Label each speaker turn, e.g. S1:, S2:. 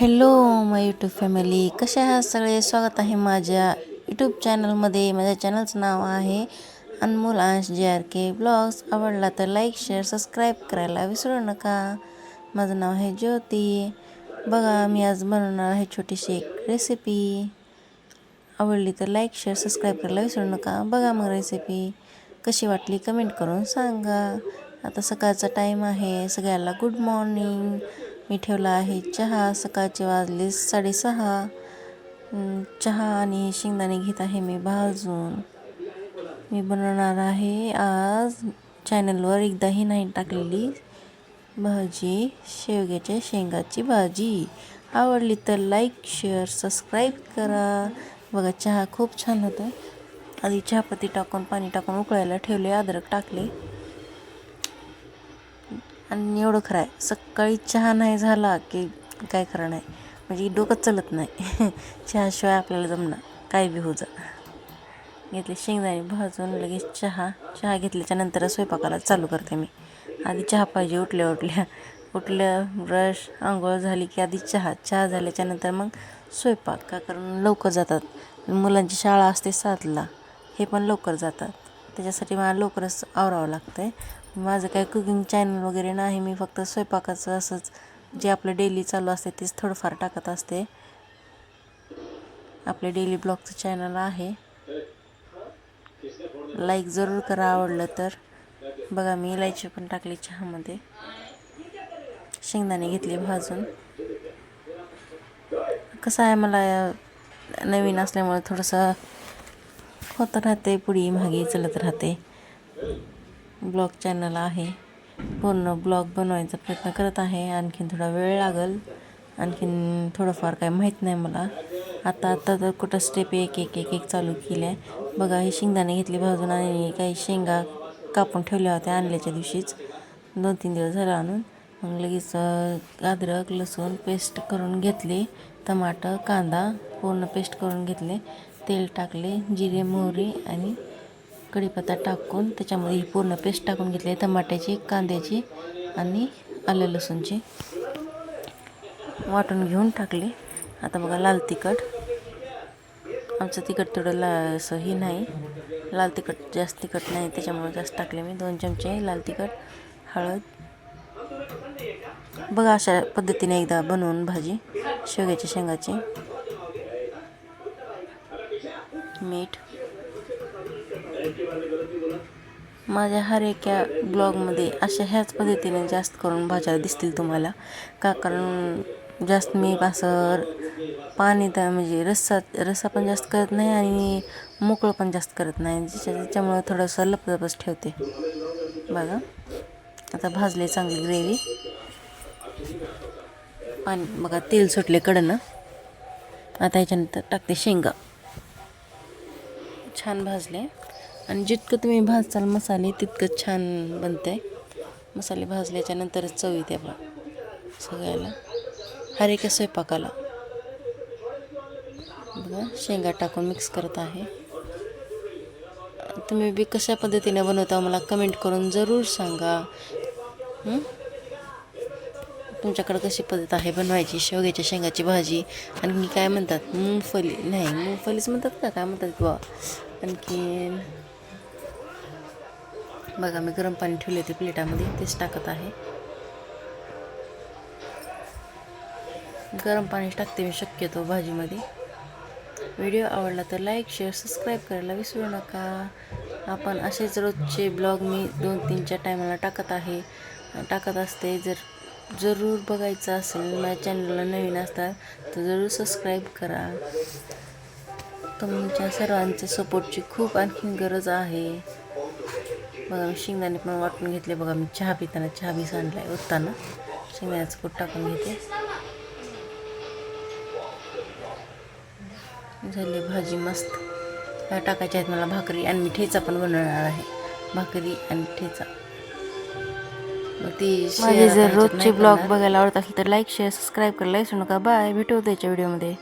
S1: Hello माय YouTube family कशा आहात सगळे? स्वागत आहे माझ्या यूट्यूब चॅनलमध्ये माझ्या चॅनलचं नाव आहे अनमोल अंश जे आर के ब्लॉग्स आवडला तर लाईक शेअर सबस्क्राईब करायला विसरू नका. माझं नाव आहे ज्योती. बघा मी आज बनवणार आहे छोटीशी एक रेसिपी आवडली तर लाईक शेअर सबस्क्राईब करायला विसरू नका. बघा मग रेसिपी कशी वाटली कमेंट करून सांगा. आता सकाळचा टाईम आहे. सगळ्याला गुड मॉर्निंग मी ठेवला आहे चहा. सकाळचे वाजले साडेसहा. चहा आणि शेंगदाणे घेत आहे मी भाजून. मी बनवणार आहे आज चॅनलवर एकदाही नाही टाकलेली भाजी शेवग्याच्या शेंगाची भाजी. आवडली तर लाईक शेअर सबस्क्राईब करा. बघा चहा खूप छान होतं आधी चहापत्ती टाकून पाणी टाकून उकळायला ठेवले अद्रक टाकले. आणि एवढं खरं आहे. सकाळी चहा नाही झाला की काय खरं नाही. म्हणजे डोकं चलत नाही. चहाशिवाय आपल्याला जमणार काय बी हो जा. घेतले शेंगदाणे भाजून लगेच चहा. चहा घेतल्याच्या नंतर स्वयंपाकाला चालू करते मी. आधी चहा पाहिजे उठल्या उठल्या. उठल्या ब्रश आंघोळ झाली की आधी चहा. चहा झाल्याच्यानंतर मग स्वयंपाक. का कारण लवकर जातात. मुलांची शाळा असते सातला. हे पण लवकर जातात. त्याच्यासाठी मला लवकरच आवरावं लागतं आहे माझं काही कुकिंग चॅनल वगैरे नाही मी फक्त स्वयंपाकाचं असंच जे आपलं डेली चालू असते तेच थोडंफार टाकत असते. आपले डेली ब्लॉगचं चॅनल आहे. लाईक जरूर करा आवडलं तर. बघा मी इलायची पण टाकली चहामध्ये. शेंगदाणे घेतले भाजून. कसं आहे मला नवीन असल्यामुळे थोडंसं होत राहते पुढी मागे चलत राहते. ब्लॉग चॅनल आहे. पूर्ण ब्लॉग बनवायचा प्रयत्न करत आहे. आणखीन थोडा वेळ लागेल. आणखीन थोडंफार काही माहीत नाही मला. आता आत्ता तर कुठं स्टेप एक एक एक एक चालू केलं आहे बघा हे शेंगदाणे घेतले भाजून आणि काही शेंगा कापून ठेवल्या होत्या आणल्याच्या दिवशीच. दोन तीन दिवस झालं आणून. मग लगेच अद्रक लसूण पेस्ट करून घेतली. टमाटर कांदा पूर्ण पेस्ट करून घेतले. तेल टाकले जिरे मोहरी आणि कढीपत्ता टाकून त्याच्यामध्ये ही पूर्ण पेस्ट टाकून घेतली टमाट्याची कांद्याची आणि आलं लसूणची. वाटून घेऊन टाकले. आता बघा लाल तिखट. आमचं तिखट थोडं ला असं ही नाही. लाल तिखट जास्त तिखट नाही त्याच्यामुळे जास्त टाकले मी. दोन चमचे लाल तिखट हळद. बघा अशा पद्धतीने एकदा बनवून भाजी. शेवग्याच्या शेंगाची. मीठ. माझ्या हर एका ब्लॉगमध्ये अशा ह्याच पद्धतीने जास्त करून भाज्या दिसतील तुम्हाला. का कारण जास्त मी असं पाणी तर म्हणजे रस्सा रस्सा पण जास्त करत नाही आणि मोकळं पण जास्त करत नाही. ज्याच्या त्याच्यामुळं थोडंसं लपलपच ठेवते. बघा. आता भाजले चांगली ग्रेव्ही. पाणी बघा तेल सुटले कडनं. आता याच्यानंतर टाकते शेंगा. छान भाजले. आणि जितकं तुम्ही भाजचाल मसाले तितकं छान बनते मसाले भाजल्याच्या नंतरच चव येते बघा सगळ्याला. हर एका स्वयंपाकाला? बघा शेंगा टाकून मिक्स करत आहे. तुम्ही बी कशा पद्धतीने बनवता मला कमेंट करून जरूर सांगा. तुमच्याकडं कशी पद्धत आहे बनवायची? शेवग्याच्या शेंगाची भाजी आणखी काय म्हणतात? मुंगफली? नाही मुंगफलीच म्हणतात का? काय म्हणतात बा आणखी बघा मी गरम पाणी ठेवले ते प्लेटामध्ये तेच टाकत आहे. गरम पाणी टाकते मी शक्यतो भाजीमध्ये. व्हिडिओ आवडला तर लाईक शेअर सबस्क्राईब करायला विसरू नका. आपण असेच रोजचे ब्लॉग मी दोन तीनच्या टायमाला टाकत आहे. टाकत असते जर जरूर बघायचं असेल माझ्या चॅनलला नवीन असतात तर जरूर सबस्क्राईब करा. तुमच्या सर्वांच्या सपोर्टची खूप आणखीन गरज आहे. बघा मी शेंगदाणे पण वाटून घेतले बघा मी. चहा पिताना चहा बी सांडला आहे ओतताना शेंगदाण्याचं कूट टाकून घेते. झाली भाजी मस्त. ह्या टाकायच्या आहेत मला भाकरी आणि मी ठेचा पण बनवणार आहे. भाकरी आणि ठेचा. मग ती माझे जर रोजचे ब्लॉग बघायला आवडत असेल तर लाईक शेअर सबस्क्राईब करायला विसरू नका. बाय. भेटू उद्याच्या व्हिडिओमध्ये.